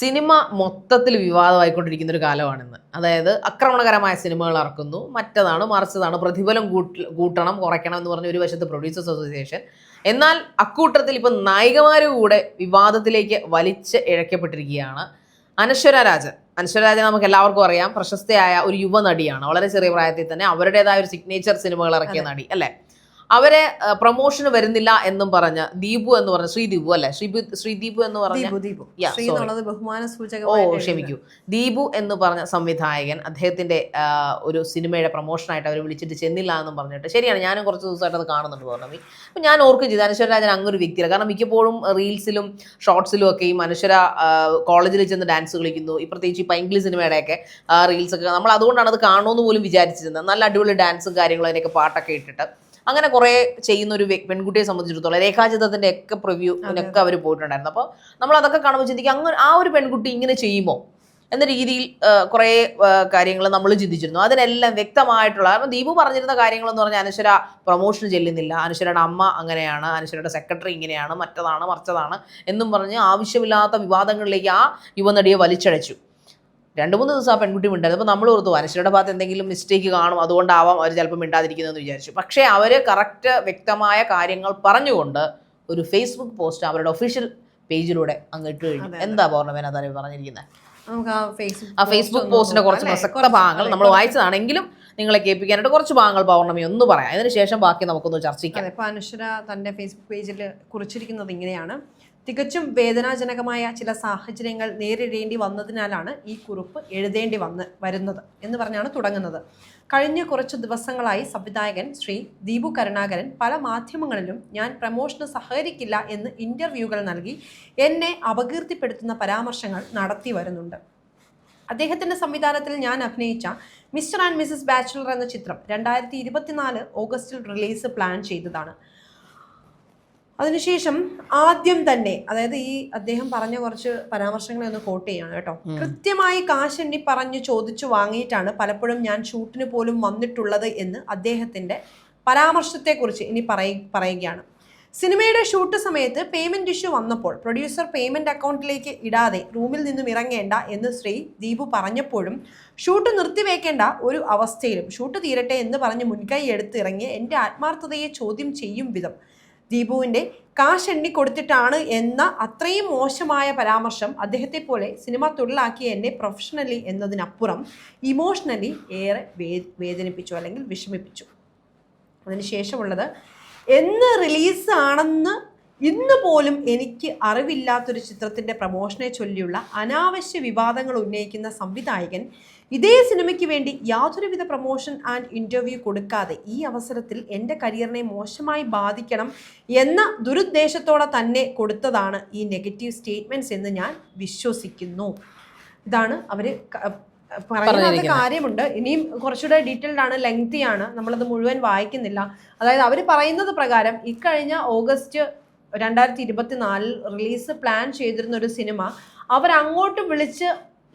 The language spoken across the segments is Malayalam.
സിനിമ മൊത്തത്തിൽ വിവാദമായിക്കൊണ്ടിരിക്കുന്ന ഒരു കാലമാണിന്ന്. അതായത് ആക്രമണകരമായ സിനിമകൾ ഇറക്കുന്നു. മറ്റതാണ് മറിച്ചതാണ് പ്രതിഫലം കൂട്ട കൂട്ടണം കുറയ്ക്കണം എന്ന് പറഞ്ഞ ഒരു വശത്ത് പ്രൊഡ്യൂസേഴ്സ് അസോസിയേഷൻ എന്നാൽ അക്കൂട്ടത്തിൽ ഇപ്പം നായികമാരും കൂടെ വിവാദത്തിലേക്ക് വലിച്ച് ഇഴക്കപ്പെട്ടിരിക്കുകയാണ് അനശ്വര രാജൻ. അനശ്വര രാജൻ നമുക്ക് എല്ലാവർക്കും അറിയാം. പ്രശസ്തയായ ഒരു യുവനടിയാണ്. വളരെ ചെറിയ പ്രായത്തിൽ തന്നെ അവരുടേതായ ഒരു സിഗ്നേച്ചർ സിനിമകൾ ഇറക്കിയ നടി അല്ലേ? അവരെ പ്രൊമോഷന് വരുന്നില്ല എന്നും പറഞ്ഞ് ദീപു എന്ന് പറഞ്ഞ ശ്രീദീപു അല്ലെ? ശ്രീ ശ്രീദീപു എന്ന് പറഞ്ഞ ബഹുമാന ഓ ക്ഷമിക്കൂ. ദീപു എന്ന് പറഞ്ഞ സംവിധായകൻ അദ്ദേഹത്തിന്റെ ഒരു സിനിമയുടെ പ്രൊമോഷനായിട്ട് അവർ വിളിച്ചിട്ട് ചെന്നില്ല എന്നും പറഞ്ഞിട്ട്. ശരിയാണ് ഞാനും കുറച്ച് ദിവസമായിട്ട് അത് കാണുന്നുണ്ട് പൗർണമി. അപ്പം ഞാൻ ഓർക്കും ചെയ്തു അനശ്വരരാജൻ അങ്ങനെ ഒരു വ്യക്തിയല്ല കാരണം മിക്കപ്പോഴും റീൽസിലും ഷോർട്സിലും ഒക്കെ ഈ മനുഷ്യര കോളേജിൽ ചെന്ന് ഡാൻസ് കളിക്കുന്നു. ഈ പ്രത്യേകിച്ച് ഈ പൈങ്കിളി സിനിമയുടെയൊക്കെ റീൽസ് ഒക്കെ നമ്മൾ അതുകൊണ്ടാണ് അത് കാണുമെന്ന് പോലും വിചാരിച്ചിരുന്നത്. നല്ല അടിപൊളി ഡാൻസും കാര്യങ്ങളും അതിനൊക്കെ പാട്ടൊക്കെ ഇട്ടിട്ട്. അങ്ങനെ കുറേ ചെയ്യുന്ന ഒരു പെൺകുട്ടിയെ സംബന്ധിച്ചിടത്തോളം രേഖാചിത്രത്തിന്റെ ഒക്കെ പ്രിവ്യൂവിനൊക്കെ അവർ പോയിട്ടുണ്ടായിരുന്നു. അപ്പോൾ നമ്മൾ അതൊക്കെ കാണുമ്പോൾ ചിന്തിക്കുക അങ്ങനെ ആ ഒരു പെൺകുട്ടി ഇങ്ങനെ ചെയ്യുമോ? എന്ന രീതിയിൽ കുറേ കാര്യങ്ങൾ നമ്മൾ ചിന്തിച്ചിരുന്നു. അതിനെല്ലാം വ്യക്തമായിട്ടുള്ള കാരണം ദീപു പറഞ്ഞിരുന്ന കാര്യങ്ങളെന്ന് പറഞ്ഞാൽ അനശ്വര പ്രൊമോഷൻ ചെല്ലുന്നില്ല. അനശ്വരയുടെ അമ്മ അങ്ങനെയാണ് അനശ്വരയുടെ സെക്രട്ടറി ഇങ്ങനെയാണ് മറ്റതാണ് മറിച്ചതാണ് എന്നും പറഞ്ഞ് ആവശ്യമില്ലാത്ത വിവാദങ്ങളിലേക്ക് ആ യുവനടിയെ വലിച്ചഴച്ചു. രണ്ട് മൂന്ന് ദിവസം ആ പെൺകുട്ടി മിണ്ടായിരുന്നു അപ്പോൾ നമ്മൾ ഓർത്തു അനശ്വരയുടെ ഭാഗത്ത് എന്തെങ്കിലും മിസ്റ്റേക്ക് കാണും അതുകൊണ്ടാവാം അവർ ചിലപ്പോൾ മിണ്ടാതിരിക്കുന്നതെന്ന് വിചാരിച്ചു. പക്ഷേ അവർ കറക്റ്റ് വ്യക്തമായ കാര്യങ്ങൾ പറഞ്ഞുകൊണ്ട് ഒരു ഫേസ്ബുക്ക് പോസ്റ്റ് അവരുടെ ഒഫീഷ്യൽ പേജിലൂടെ അങ്ങ് ഇട്ട് കഴിഞ്ഞു. എന്താ പൗർണമേന അതാണ് പറഞ്ഞിരിക്കുന്നത് ആ ഫേസ്ബുക്ക് പോസ്റ്റിന്റെ കുറച്ച് പ്രസക്ത ഭാഗങ്ങൾ നമ്മൾ വായിച്ചതാണെങ്കിലും നിങ്ങളെ കേൾപ്പിക്കാനായിട്ട് കുറച്ച് ഭാഗങ്ങൾ പൗർണമി ഒന്ന് പറയാം. അതിനുശേഷം ബാക്കി നമുക്കൊന്ന് ചർച്ചിക്കാം ചെയ്യാം. ഇപ്പൊ അനുശ്വര തന്റെ ഫേസ്ബുക്ക് പേജിൽ കുറിച്ചിരിക്കുന്നത് ഇങ്ങനെയാണ്. തികച്ചും വേദനാജനകമായ ചില സാഹചര്യങ്ങൾ നേരിടേണ്ടി വന്നതിനാലാണ് ഈ കുറിപ്പ് എഴുതേണ്ടി വന്ന് വരുന്നത് എന്ന് പറഞ്ഞാണ് തുടങ്ങുന്നത്. കഴിഞ്ഞ കുറച്ച് ദിവസങ്ങളായി സംവിധായകൻ ശ്രീ ദീപു കരുണാകരൻ പല മാധ്യമങ്ങളിലും ഞാൻ പ്രമോഷന് സഹകരിക്കില്ല എന്ന് ഇന്റർവ്യൂകൾ നൽകി എന്നെ അപകീർത്തിപ്പെടുത്തുന്ന പരാമർശങ്ങൾ നടത്തി വരുന്നുണ്ട്. അദ്ദേഹത്തിന്റെ സംവിധാനത്തിൽ ഞാൻ അഭിനയിച്ച മിസ്റ്റർ ആൻഡ് മിസസ് ബാച്ചുലർ എന്ന ചിത്രം രണ്ടായിരത്തി ഇരുപത്തിനാല് ഓഗസ്റ്റിൽ റിലീസ് പ്ലാൻ ചെയ്തതാണ്. അതിനുശേഷം ആദ്യം തന്നെ അതായത് ഈ അദ്ദേഹം പറഞ്ഞ കുറച്ച് പരാമർശങ്ങളെ ഒന്ന് കോട്ട് ചെയ്യാണ് കേട്ടോ. കൃത്യമായി കാശെണ്ണി പറഞ്ഞ് ചോദിച്ചു വാങ്ങിയിട്ടാണ് പലപ്പോഴും ഞാൻ ഷൂട്ടിന് പോലും വന്നിട്ടുള്ളത് എന്ന് അദ്ദേഹത്തിന്റെ പരാമർശത്തെക്കുറിച്ച് ഇനി പറയ പറയുകയാണ്. സിനിമയുടെ ഷൂട്ട് സമയത്ത് പേയ്മെന്റ് ഇഷ്യൂ വന്നപ്പോൾ പ്രൊഡ്യൂസർ പേയ്മെന്റ് അക്കൗണ്ടിലേക്ക് ഇടാതെ റൂമിൽ നിന്നും ഇറങ്ങേണ്ട എന്ന് ശ്രീ ദീപു പറഞ്ഞപ്പോഴും ഷൂട്ട് നിർത്തിവെക്കേണ്ട ഒരു അവസ്ഥയിലും ഷൂട്ട് തീരട്ടെ എന്ന് പറഞ്ഞ് മുൻകൈ എടുത്ത് ഇറങ്ങി എന്റെ ആത്മാർത്ഥതയെ ചോദ്യം ചെയ്യും വിധം ദീപുവിന്റെ കാശ് എണ്ണി കൊടുത്തിട്ടാണ് എന്ന അത്രയും മോശമായ പരാമർശം അദ്ദേഹത്തെ പോലെ സിനിമ തൊഴിലാക്കിയ എന്നെ പ്രൊഫഷണലി എന്നതിനപ്പുറം ഇമോഷണലി ഏറെ വേദനിപ്പിച്ചു അല്ലെങ്കിൽ വിഷമിപ്പിച്ചു. അതിനുശേഷമുള്ളത് എന്ന് റിലീസ് ആണെന്ന് ഇന്ന് പോലും എനിക്ക് അറിവില്ലാത്തൊരു ചിത്രത്തിന്റെ പ്രമോഷനെ ചൊല്ലിയുള്ള അനാവശ്യ വിവാദങ്ങൾ ഉന്നയിക്കുന്ന സംവിധായകൻ ഇതേ സിനിമയ്ക്ക് വേണ്ടി യാതൊരുവിധ പ്രമോഷൻ ആൻഡ് ഇന്റർവ്യൂ കൊടുക്കാതെ ഈ അവസരത്തിൽ എന്റെ കരിയറിനെ മോശമായി ബാധിക്കണം എന്ന ദുരുദ്ദേശത്തോടെ തന്നെ കൊടുത്തതാണ് ഈ നെഗറ്റീവ് സ്റ്റേറ്റ്മെന്റ്സ് എന്ന് ഞാൻ വിശ്വസിക്കുന്നു. ഇതാണ് അവർ പറയുന്നത് പറയുന്ന കാര്യമുണ്ട്. ഇനിയും കുറച്ചുകൂടെ ഡീറ്റെയിൽഡ് ആണ് ലെങ്തി ആണ്. നമ്മളത് മുഴുവൻ വായിക്കുന്നില്ല. അതായത് അവർ പറയുന്നത് പ്രകാരം ഇക്കഴിഞ്ഞ ഓഗസ്റ്റ് രണ്ടായിരത്തി ഇരുപത്തിനാലിൽ റിലീസ് പ്ലാൻ ചെയ്തിരുന്ന ഒരു സിനിമ അവർ അങ്ങോട്ട് വിളിച്ച്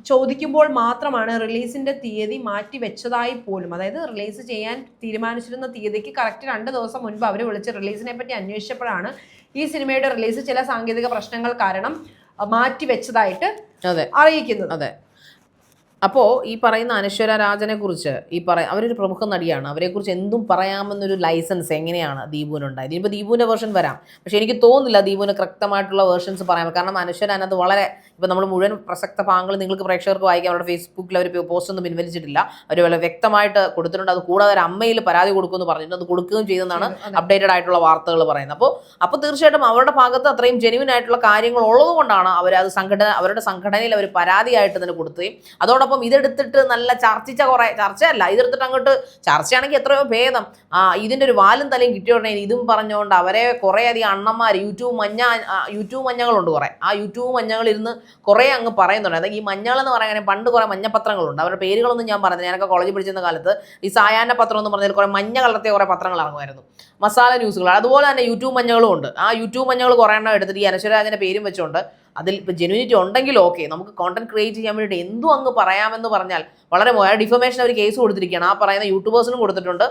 ചോദിക്കുമ്പോൾ മാത്രമാണ് റിലീസിന്റെ തീയതി മാറ്റി വെച്ചതായി പോലും. അതായത് റിലീസ് ചെയ്യാൻ തീരുമാനിച്ചിരുന്ന തീയതിക്ക് കറക്റ്റ് രണ്ട് ദിവസം മുൻപ് അവർ വിളിച്ച് റിലീസിനെ പറ്റി അന്വേഷിച്ചപ്പോഴാണ് ഈ സിനിമയുടെ റിലീസ് ചില സാങ്കേതിക പ്രശ്നങ്ങൾ കാരണം മാറ്റി വെച്ചതായിട്ട് അറിയിക്കുന്നത്. അതെ. അപ്പോൾ ഈ പറയുന്ന അനശ്വര രാജനെ കുറിച്ച് ഈ പറ അവരൊരു പ്രമുഖ നടിയാണ്. അവരെക്കുറിച്ച് എന്തും പറയാമെന്നൊരു ലൈസൻസ് എങ്ങനെയാണ് ദീപുവിനുണ്ടായത്? ഇനിയിപ്പോൾ ദീപുവിന്റെ വേർഷൻ വരാം. പക്ഷേ എനിക്ക് തോന്നുന്നില്ല ദീപുവിന് കൃത്യമായിട്ടുള്ള വേർഷൻസ് പറയാം കാരണം അനശ്വര അതിനകത്ത് വളരെ ഇപ്പോൾ നമ്മൾ മുഴുവൻ പ്രസക്ത ഭാഗങ്ങൾ നിങ്ങൾക്ക് പ്രേക്ഷകർക്ക് വായിക്കാം. അവരുടെ ഫേസ്ബുക്കിൽ അവർ പോസ്റ്റ് ഒന്നും പിൻവലിച്ചിട്ടില്ല. അവർ വളരെ വ്യക്തമായിട്ട് കൊടുത്തിട്ടുണ്ട്. അത് കൂടാതെ ഒരു അമ്മയിൽ പരാതി കൊടുക്കുമെന്ന് പറഞ്ഞിട്ടുണ്ട്. അത് കൊടുക്കുകയും ചെയ്തെന്നാണ് അപ്ഡേറ്റഡ് ആയിട്ടുള്ള വാർത്തകൾ പറയുന്നത്. അപ്പോൾ അപ്പോൾ തീർച്ചയായിട്ടും അവരുടെ ഭാഗത്ത് അത്രയും ജെനുവിൻ ആയിട്ടുള്ള കാര്യങ്ങൾ ഉള്ളതുകൊണ്ടാണ് അവർ അത് സംഘടന അവരുടെ സംഘടനയിൽ അവർ പരാതിയായിട്ട് തന്നെ കൊടുക്കുകയും അതോടൊപ്പം ഇതെടുത്തിട്ട് നല്ല ചർച്ചിച്ച കുറേ ചർച്ചയല്ല ഇതെടുത്തിട്ട് അങ്ങോട്ട് ചർച്ചയാണെങ്കിൽ എത്രയോ ഭേദം. ആ ഇതിന്റെ ഒരു വാലും തലയും കിട്ടിയോടനെ ഇതും പറഞ്ഞുകൊണ്ട് അവരെ കുറേ അധികം അണ്ണന്മാർ യൂട്യൂബ് മഞ്ഞ യൂട്യൂബ് മഞ്ഞകളുണ്ട് കുറേ. ആ യൂട്യൂബ് മഞ്ഞകൾ ഇരുന്ന് കുറേ അങ്ങ് പറയുന്നുണ്ട്. അതായത് ഈ മഞ്ഞൾ എന്ന് പറയാൻ പണ്ട് കുറേ മഞ്ഞപത്രങ്ങളുണ്ട് അവരുടെ പേരുകളൊന്നും ഞാൻ പറഞ്ഞില്ല. ഞാനൊക്കെ കോളേജിൽ പഠിച്ചിരുന്ന കാലത്ത് ഈ സായാഹ്ന പത്രം എന്ന് പറഞ്ഞാൽ കുറേ മഞ്ഞ കളർത്തിയ കുറേ പത്രങ്ങൾ ഇറങ്ങുമായിരുന്നു. മസാല ന്യൂസുകൾ. അതുപോലെ തന്നെ യൂട്യൂബ് മഞ്ഞകളും ഉണ്ട്. ആ യൂട്യൂബ് മഞ്ഞകൾ കുറേ എണ്ണം എടുത്തിട്ട് ഈ അനശ്വരാജന്റെ പേരും വെച്ചുകൊണ്ട് അതിൽ ഇപ്പോൾ ജെനുവിനിറ്റി ഉണ്ടെങ്കിൽ ഓക്കെ നമുക്ക് കോണ്ടന്റ് ക്രിയേറ്റ് ചെയ്യാൻ വേണ്ടിയിട്ട് എന്തും അങ്ങ് പറയാമെന്ന് പറഞ്ഞാൽ വളരെ ഡിഫമേഷൻ അവർ കേസ് കൊടുത്തിരിക്കുകയാണ്. ആ പറയുന്ന യൂട്യൂബേഴ്സിനും കൊടുത്തിട്ടുണ്ട്.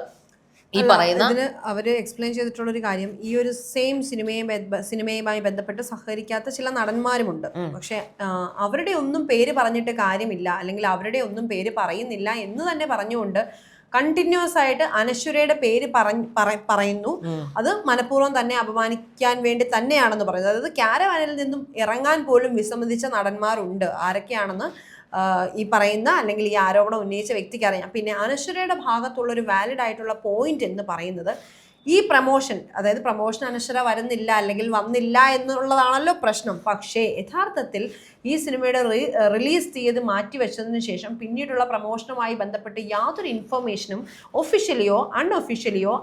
ഈ പറയുന്ന ഇതിന് അവർ എക്സ്പ്ലെയിൻ ചെയ്തിട്ടുള്ള ഒരു കാര്യം ഈ ഒരു സെയിം സിനിമയും സിനിമയുമായി ബന്ധപ്പെട്ട് സഹകരിക്കാത്ത ചില നടന്മാരുമുണ്ട്. പക്ഷെ അവരുടെ ഒന്നും പേര് പറഞ്ഞിട്ട് കാര്യമില്ല അല്ലെങ്കിൽ അവരുടെ ഒന്നും പേര് പറയുന്നില്ല എന്ന് തന്നെ പറഞ്ഞുകൊണ്ട് കണ്ടിന്യൂസ് ആയിട്ട് അനശ്വരയുടെ പേര് പറയുന്നു. അത് മനഃപൂർവം തന്നെ അപമാനിക്കാൻ വേണ്ടി തന്നെയാണെന്ന് പറയുന്നത് അതായത് ക്യാരവാനിൽ നിന്നും ഇറങ്ങാൻ പോലും വിസമ്മതിച്ച നടന്മാരുണ്ട്. ആരൊക്കെയാണെന്ന് ഈ പറയുന്ന അല്ലെങ്കിൽ ഈ ആരോപണം ഉന്നയിച്ച വ്യക്തിക്ക് അറിയാം. പിന്നെ അനശ്വരയുടെ ഭാഗത്തുള്ള ഒരു വാലിഡ് ആയിട്ടുള്ള പോയിന്റ് എന്ന് പറയുന്നത് ഈ പ്രമോഷൻ അതായത് പ്രമോഷൻ അനശ്വര വരുന്നില്ല അല്ലെങ്കിൽ വന്നില്ല എന്നുള്ളതാണല്ലോ പ്രശ്നം. പക്ഷേ യഥാർത്ഥത്തിൽ ഈ സിനിമയുടെ റിലീസ് തീയതി മാറ്റിവെച്ചതിന് ശേഷം പിന്നീടുള്ള പ്രമോഷനുമായി ബന്ധപ്പെട്ട് യാതൊരു ഇൻഫർമേഷനും ഒഫീഷ്യലിയോ അൺഒഫീഷ്യലിയോ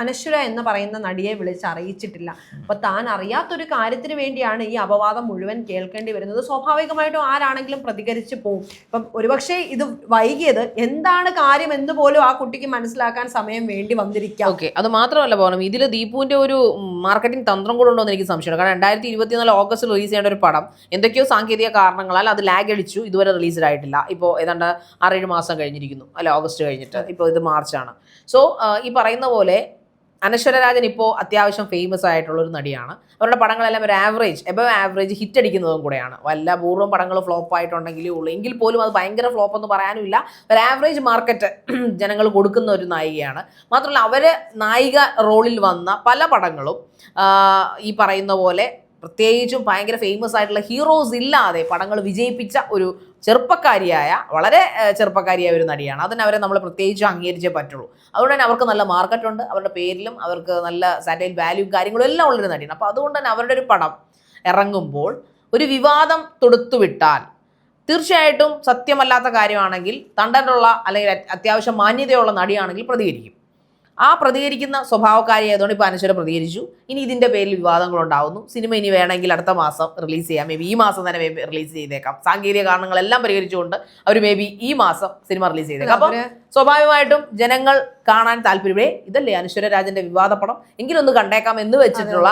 അനശ്വര എന്ന് പറയുന്ന നടിയെ വിളിച്ച് അറിയിച്ചിട്ടില്ല. അപ്പൊ താൻ അറിയാത്തൊരു കാര്യത്തിന് വേണ്ടിയാണ് ഈ അപവാദം മുഴുവൻ കേൾക്കേണ്ടി വരുന്നത്. സ്വാഭാവികമായിട്ടും ആരാണെങ്കിലും പ്രതികരിച്ച് പോകും ഇപ്പം ഒരുപക്ഷെ ഇത് വൈകിയത് എന്താണ് കാര്യം എന്ന് പോലും ആ കുട്ടിക്ക് മനസ്സിലാക്കാൻ സമയം വേണ്ടി വന്നിരിക്കാം. ഓക്കെ അത് മാത്രമല്ല പോകണം ഇതിൽ ദീപുവിന്റെ ഒരു മാർക്കറ്റിംഗ് തന്ത്രം കൂടെ ഉണ്ടോ എന്ന് എനിക്ക് സംശയമാണ്. കാരണം രണ്ടായിരത്തി ഇരുപത്തിനാല് ഓഗസ്റ്റ് റിലീസ് ചെയ്യേണ്ട ഒരു പടം എന്തൊക്കെയോ സാങ്കേതിക കാരണങ്ങളാൽ അത് ലാഗ് അടിച്ചു ഇതുവരെ റിലീസ്ഡ് ആയിട്ടില്ല. ഇപ്പോൾ ഏതാണ്ട് ആറേഴ് മാസം കഴിഞ്ഞിരിക്കുന്നു. അല്ല ഓഗസ്റ്റ് കഴിഞ്ഞിട്ട്. ഇപ്പോൾ ഇത് മാർച്ചാണ്. സോ ഈ പറയുന്ന പോലെ അനശ്വര രാജൻ ഇപ്പോൾ അത്യാവശ്യം ഫേമസ് ആയിട്ടുള്ള ഒരു നടിയാണ്. അവരുടെ പടങ്ങളെല്ലാം ഒരു ആവറേജ് എബവ് ആവറേജ് ഹിറ്റ് അടിക്കുന്നതും കൂടെയാണ്. വല്ല പൂർവം പടങ്ങൾ ഫ്ലോപ്പ് ആയിട്ടുണ്ടെങ്കിലേ ഉള്ളൂ. എങ്കിൽ പോലും അത് ഭയങ്കര ഫ്ലോപ്പ് എന്ന് പറയാനുമില്ല. ഒരു ആവറേജ് മാർക്കറ്റ് ജനങ്ങൾ കൊടുക്കുന്ന ഒരു നായികയാണ്. മാത്രമല്ല അവർ നായിക റോളിൽ വന്ന പല പടങ്ങളും ഈ പറയുന്ന പോലെ പ്രത്യേകിച്ചും ഭയങ്കര ഫേമസ് ആയിട്ടുള്ള ഹീറോസ് ഇല്ലാതെ പടങ്ങൾ വിജയിപ്പിച്ച ഒരു ചെറുപ്പക്കാരിയായ വളരെ ചെറുപ്പക്കാരിയായ ഒരു നടിയാണ്. അതിന് അവരെ നമ്മൾ പ്രത്യേകിച്ച് അംഗീകരിച്ചേ പറ്റുള്ളൂ. അതുകൊണ്ട് തന്നെ അവർക്ക് നല്ല മാർക്കറ്റ് ഉണ്ട്. അവരുടെ പേരിലും അവർക്ക് നല്ല സാറ്റലൈറ്റ് വാല്യൂ കാര്യങ്ങളും എല്ലാം ഉള്ളൊരു നടിയാണ്. അപ്പോൾ അതുകൊണ്ട് തന്നെ അവരുടെ ഒരു പടം ഇറങ്ങുമ്പോൾ ഒരു വിവാദം തൊടുത്തുവിട്ടാൽ തീർച്ചയായിട്ടും സത്യമല്ലാത്ത കാര്യമാണെങ്കിൽ തണ്ടനുള്ള അല്ലെങ്കിൽ അത്യാവശ്യം മാന്യതയുള്ള നടിയാണെങ്കിൽ പ്രതികരിക്കും. ആ പ്രതികരിക്കുന്ന സ്വഭാവക്കാരിയായതുകൊണ്ട് ഇപ്പോൾ അനശ്വര പ്രതികരിച്ചു. ഇനി ഇതിന്റെ പേരിൽ വിവാദങ്ങൾ ഉണ്ടാവുന്നു. സിനിമ ഇനി വേണമെങ്കിൽ അടുത്ത മാസം റിലീസ് ചെയ്യാം. മേ ബി ഈ മാസം തന്നെ റിലീസ് ചെയ്തേക്കാം. സാങ്കേതിക കാരണങ്ങളെല്ലാം പരിഹരിച്ചുകൊണ്ട് അവർ മേ ബി ഈ മാസം സിനിമ റിലീസ് ചെയ്തേക്കാം. അപ്പം അവർ സ്വാഭാവികമായിട്ടും ജനങ്ങൾ കാണാൻ താല്പര്യമേ ഇതല്ലേ അനശ്വര രാജന്റെ വിവാദ പടം എങ്കിലൊന്ന് കണ്ടേക്കാം എന്ന് വെച്ചിട്ടുള്ള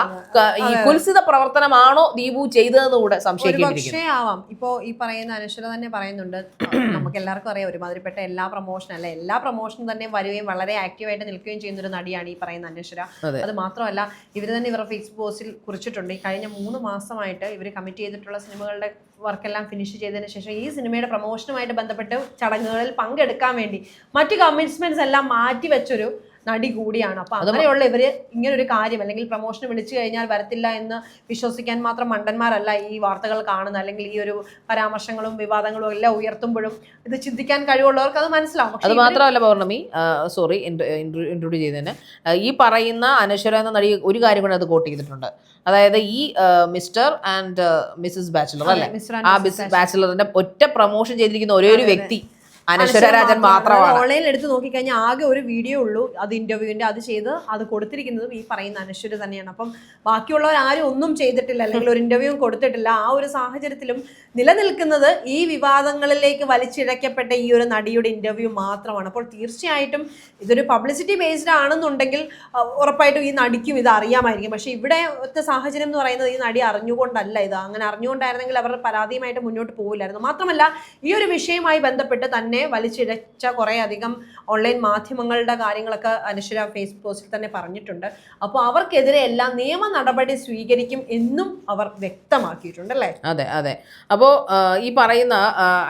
ഈ. കുൽസിത പ്രവർത്തനമാണോ ദീപു ചെയ്തതെന്ന് കൂടെ സംശയിക്കാം ആവാം ഇപ്പോ ഈ പറയുന്ന അനശ്വര തന്നെ പറയുന്നുണ്ട്. നമുക്ക് എല്ലാവർക്കും അറിയാം ഒരുമാതിരിപ്പെട്ട എല്ലാ പ്രൊമോഷൻ അല്ല എല്ലാ പ്രൊമോഷനും തന്നെ വരികയും വളരെ ആക്റ്റീവായിട്ട് നിൽക്കുകയും ചെയ്യുന്ന ഒരു നടിയാണ് ഈ പറയുന്ന അനശ്വര. അത്. മാത്രമല്ല ഇവർ തന്നെ ഇവരുടെ ഫേസ്ബുക്ക് പോസ്റ്റിൽ കുറിച്ചിട്ടുണ്ട്. ഈ കഴിഞ്ഞ മൂന്ന് മാസമായിട്ട് ഇവർ കമ്മിറ്റ് ചെയ്തിട്ടുള്ള സിനിമകളുടെ വർക്കെല്ലാം ഫിനിഷ് ചെയ്തതിന് ശേഷം ഈ സിനിമയുടെ പ്രൊമോഷനുമായിട്ട് ബന്ധപ്പെട്ട് ചടങ്ങുകളിൽ പങ്കെടുക്കാൻ വേണ്ടി മറ്റു കമ്മിറ്റ്മെന്റ്സ് എല്ലാം മാറ്റി വെച്ചൊരു നടി കൂടിയാണ്. അപ്പൊ അങ്ങനെയുള്ള ഇവർ ഇങ്ങനെ ഒരു കാര്യം അല്ലെങ്കിൽ പ്രൊമോഷൻ വിളിച്ചു കഴിഞ്ഞാൽ വരത്തില്ല എന്ന് വിശ്വസിക്കാൻ മാത്രം മണ്ടന്മാരല്ല ഈ വാർത്തകൾ കാണുന്ന അല്ലെങ്കിൽ ഈ ഒരു പരാമർശങ്ങളും വിവാദങ്ങളും എല്ലാം ഉയർത്തുമ്പോഴും ഇത് ചിന്തിക്കാൻ കഴിവുള്ളവർക്ക് അത് മനസ്സിലാവും. അത് മാത്രമല്ല പൗർണമി സോറി ഇൻട്രോഡ്യൂസ് ചെയ്തതിന്. ഈ പറയുന്ന അനശ്വര എന്ന നടി ഒരു കാര്യം കൂടെ അത് കോട്ട് ചെയ്തിട്ടുണ്ട്. അതായത് ഈ മിസ്റ്റർ ആൻഡ് മിസ്സസ് ബാച്ചിലർ അല്ലെ? ആ ബാച്ചിലറിന്റെ ഒറ്റ പ്രൊമോഷൻ ചെയ്തിരിക്കുന്ന ഒരേ ഒരു വ്യക്തി അനശ്വര രാജൻ മാത്രമാണ്. ഓൺലൈനിൽ എടുത്ത് നോക്കിക്കഴിഞ്ഞാൽ ആകെ ഒരു വീഡിയോ ഉള്ളൂ. അത് ഇന്റർവ്യൂവിന്റെ അത് ചെയ്ത് അത് കൊടുത്തിരിക്കുന്നതും ഈ പറയുന്ന അനശ്വര തന്നെയാണ്. അപ്പം ബാക്കിയുള്ളവർ ആരും ഒന്നും ചെയ്തിട്ടില്ല അല്ലെങ്കിൽ ഒരു ഇന്റർവ്യൂ കൊടുത്തിട്ടില്ല. ആ ഒരു സാഹചര്യത്തിലും നിലനിൽക്കുന്നത് ഈ വിവാദങ്ങളിലേക്ക് വലിച്ചിഴക്കപ്പെട്ട ഈ ഒരു നടിയുടെ ഇന്റർവ്യൂ മാത്രമാണ്. അപ്പോൾ തീർച്ചയായിട്ടും ഇതൊരു പബ്ലിസിറ്റി ബേസ്ഡ് ആണെന്നുണ്ടെങ്കിൽ ഉറപ്പായിട്ടും ഈ നടിക്കും ഇത് അറിയാമായിരിക്കും. പക്ഷേ ഇവിടെ ഒറ്റ സാഹചര്യം എന്ന് പറയുന്നത് ഈ നടി അറിഞ്ഞുകൊണ്ടല്ല ഇത്. അങ്ങനെ അറിഞ്ഞുകൊണ്ടായിരുന്നെങ്കിൽ അവർ പരാതിയുമായിട്ട് മുന്നോട്ട് പോകില്ലായിരുന്നു മാത്രമല്ല ഈ ഒരു വിഷയവുമായി ബന്ധപ്പെട്ട് തന്നെ വലിച്ചിഴച്ച കുറേ അധികം ഓൺലൈൻ മാധ്യമങ്ങളുടെ കാര്യങ്ങളൊക്കെ അനശ്വര ഫേസ്ബുക്ക് പോസ്റ്റിൽ തന്നെ പറഞ്ഞിട്ടുണ്ട്. അപ്പോൾ അവർക്കെതിരെ എല്ലാം നിയമ നടപടി സ്വീകരിക്കും എന്നും അവർ വ്യക്തമാക്കിയിട്ടുണ്ട് അല്ലേ? അതെ അതെ. അപ്പോൾ ഈ പറയുന്ന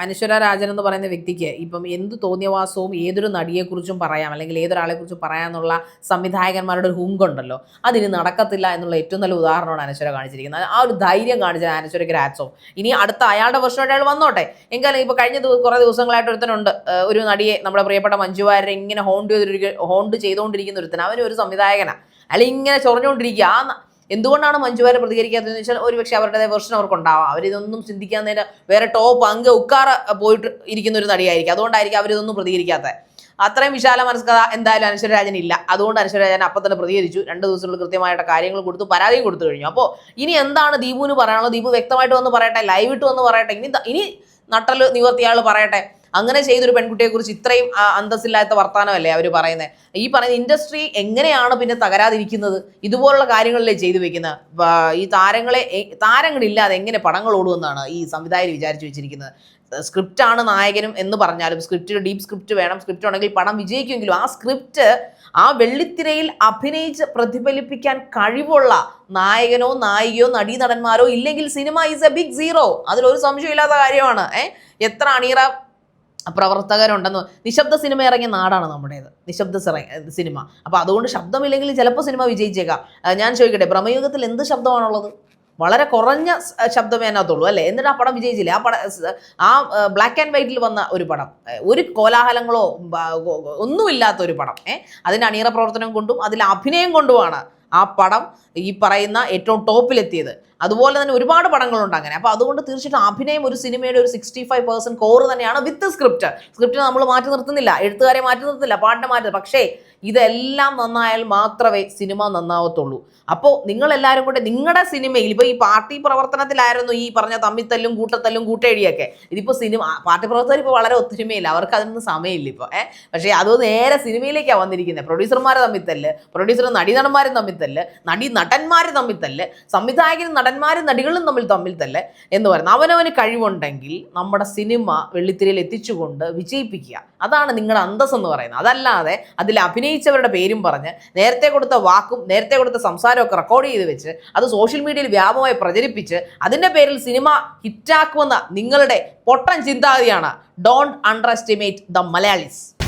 അനശ്വര രാജൻ എന്ന് പറയുന്ന വ്യക്തിക്ക് ഇപ്പം എന്ത് തോന്നിയവാസവും ഏതൊരു നടിയെക്കുറിച്ചും പറയാം അല്ലെങ്കിൽ ഏതൊരാളെക്കുറിച്ചും പറയാമെന്നുള്ള സംവിധായകന്മാരുടെ ഒരു ഹുങ്കുണ്ടല്ലോ അതിന് നടക്കത്തില്ല എന്നുള്ള ഏറ്റവും നല്ല ഉദാഹരണമാണ് അനശ്വര കാണിച്ചിരിക്കുന്നത്. ആ ഒരു ധൈര്യം കാണിച്ച അനശ്വര ഗ്രാറ്റ്സോ ഇനി അടുത്ത അയാളുടെ വർഷമായിട്ട് അയാൾ വന്നോട്ടെ. എങ്കിലും ഇപ്പോൾ കഴിഞ്ഞ കുറേ ദിവസങ്ങളായിട്ട് ഒരുത്തനുണ്ട്. ഒരു നടിയെ നമ്മുടെ പ്രിയപ്പെട്ട മഞ്ജുവാരരെ ഇങ്ങനെ ഹോണ്ട് ചെയ്തിരിക്കുക ഹോണ്ട് ചെയ്തുകൊണ്ടിരിക്കുന്ന ഒരുത്തൻ. അവൻ ഒരു സംവിധായകനാണ് അല്ലെങ്കിൽ ഇങ്ങനെ ചൊറഞ്ഞുകൊണ്ടിരിക്കുക ആ എന്തുകൊണ്ടാണ് എന്തുകൊണ്ടാണ് വാര്യർ പ്രതികരിക്കാത്തതെന്ന് വെച്ചാൽ ഒരു പക്ഷേ അവരുടെ വെർഷൻ അവർക്കുണ്ടാവാം. അവരിതൊന്നും ചിന്തിക്കാൻ നേരം വേറെ ടോപ്പ് അങ്ക് ഉക്കാറ പോയിട്ട് ഇരിക്കുന്ന ഒരു നടിയായിരിക്കും. അതുകൊണ്ടായിരിക്കും അവരിതൊന്നും പ്രതികരിക്കാത്തത്. അത്രയും വിശാല മനസ്കഥ എന്തായാലും അനശ്വരരാജൻ ഇല്ല. അതുകൊണ്ട് അനശ്വരരാജൻ അപ്പം തന്നെ പ്രതികരിച്ചു. രണ്ട് ദിവസങ്ങളിൽ കൃത്യമായിട്ട് കാര്യങ്ങൾ കൊടുത്തു പരാതിയും കൊടുത്തു കഴിഞ്ഞു. അപ്പോൾ ഇനി എന്താണ് ദീപുവിന് പറയാനുള്ളത്? ദീപു വ്യക്തമായിട്ട് വന്ന് പറയട്ടെ ലൈവ് ഇട്ട് വന്ന് പറയട്ടെ. ഇനി ഇനി നട്ടൽ നിവർത്തിയാൾ പറയട്ടെ. അങ്ങനെ ചെയ്തൊരു പെൺകുട്ടിയെ കുറിച്ച് ഇത്രയും അന്തസ്സില്ലാത്ത വർത്താനമല്ലേ അവർ പറയുന്നത് ഈ പറയുന്ന ഇൻഡസ്ട്രി എങ്ങനെയാണ് പിന്നെ തകരാതിരിക്കുന്നത്? ഇതുപോലുള്ള കാര്യങ്ങളിലേ ചെയ്തു വെക്കുന്ന ഈ താരങ്ങളെ താരങ്ങളില്ലാതെ എങ്ങനെ പടങ്ങൾ ഓടുമെന്നാണ് ഈ സംവിധായകർ വിചാരിച്ചു വെച്ചിരിക്കുന്നത്. സ്ക്രിപ്റ്റ് ആണ് നായകനും എന്ന് പറഞ്ഞാലും സ്ക്രിപ്റ്റ് ഡീപ് സ്ക്രിപ്റ്റ് വേണം. സ്ക്രിപ്റ്റ് ഉണ്ടെങ്കിൽ പടം വിജയിക്കുമെങ്കിലും ആ സ്ക്രിപ്റ്റ് ആ വെള്ളിത്തിരയിൽ അഭിനയിച്ച് പ്രതിഫലിപ്പിക്കാൻ കഴിവുള്ള നായകനോ നായികയോ നടീനടന്മാരോ ഇല്ലെങ്കിൽ cinema is a big zero. അതിലൊരു സംശയമില്ലാത്ത കാര്യമാണ്. ഏഹ് എത്ര അണിയറ പ്രവർത്തകരുണ്ടെന്ന് നിശബ്ദ സിനിമ ഇറങ്ങിയ നാടാണ് നമ്മുടേത്. നിശബ്ദ സിനിമ. അപ്പോൾ അതുകൊണ്ട് ശബ്ദമില്ലെങ്കിൽ ചിലപ്പോൾ സിനിമ വിജയിച്ചേക്കാം. ഞാൻ ചോദിക്കട്ടെ ബ്രഹ്മയുഗത്തിൽ എന്ത് ശബ്ദമാണുള്ളത്? വളരെ കുറഞ്ഞ ശബ്ദമേ അതിനകത്തുള്ളൂ അല്ലേ? എന്നിട്ട് ആ പടം വിജയിച്ചില്ലേ? ആ പടം ആ ബ്ലാക്ക് ആൻഡ് വൈറ്റിൽ വന്ന ഒരു പടം. ഒരു കോലാഹലങ്ങളോ ഒന്നുമില്ലാത്ത ഒരു പടം. ഏഹ് അതിന്റെ അണിയറ പ്രവർത്തനം കൊണ്ടും അതിൽ അഭിനയം കൊണ്ടുമാണ് ആ പടം ഈ പറയുന്ന ഏറ്റവും ടോപ്പിലെത്തിയത് അതുപോലെ തന്നെ ഒരുപാട് പടങ്ങളുണ്ട് അങ്ങനെ. അപ്പോൾ അതുകൊണ്ട് തീർച്ചയായിട്ടും അഭിനയം ഒരു സിനിമയുടെ ഒരു സിക്സ്റ്റി ഫൈവ് പെർസെന്റ് കോറ് തന്നെയാണ് വിത്ത് സ്ക്രിപ്റ്റ് സ്ക്രിപ്റ്റ് നമ്മൾ മാറ്റി നിർത്തുന്നില്ല. എഴുത്തുകാരെ മാറ്റി നിർത്തുന്നില്ല. പാട്ടിനെ മാറ്റി പക്ഷേ ഇതെല്ലാം നന്നായാൽ മാത്രമേ സിനിമ നന്നാവത്തുള്ളൂ. അപ്പോൾ നിങ്ങളെല്ലാവരും കൂടെ നിങ്ങളുടെ സിനിമയിൽ ഇപ്പോൾ ഈ പാർട്ടി പ്രവർത്തനത്തിലായിരുന്നു ഈ പറഞ്ഞ തമ്മിത്തല്ലും കൂട്ടത്തല്ലും കൂട്ടേടിയൊക്കെ ഇതിപ്പോൾ സിനിമ പാർട്ടി പ്രവർത്തകർ ഇപ്പോൾ വളരെ ഒത്തൊരുമയില്ല. അവർക്ക് അതിനൊന്നും സമയമില്ല ഇപ്പോൾ ഏഹ് പക്ഷേ അത് നേരെ സിനിമയിലേക്കാണ് വന്നിരിക്കുന്നത് പ്രൊഡ്യൂസർമാർ തമ്മിത്തല്ല് പ്രൊഡ്യൂസർ നടീനടന്മാരും തമ്മിത്തല്ല് നടി നടന്മാർ തമ്മിത്തല്ല് സംവിധായകനും നടന്മാരും നടികളും തമ്മിൽ തമ്മിൽ തല്ല് എന്ന് പറയുന്നത് അവനവന് കഴിവുണ്ടെങ്കിൽ നമ്മുടെ സിനിമ വെള്ളിത്തിരയിൽ എത്തിച്ചുകൊണ്ട് വിജയിപ്പിക്കുക. അതാണ് നിങ്ങളുടെ അന്തസ് എന്ന് പറയുന്നത്. അതല്ലാതെ അതിൽ അഭിനയിച്ചവരുടെ പേരും പറഞ്ഞ് നേരത്തെ കൊടുത്ത വാക്കും നേരത്തെ കൊടുത്ത സംസാരമൊക്കെ റെക്കോർഡ് ചെയ്ത് വെച്ച് അത് സോഷ്യൽ മീഡിയയിൽ വ്യാപകമായി പ്രചരിപ്പിച്ച് അതിന്റെ പേരിൽ സിനിമ ഹിറ്റാക്കുമെന്ന നിങ്ങളുടെ പൊട്ടൻ ചിന്താഗതിയാണ്. Don't underestimate the Malayalis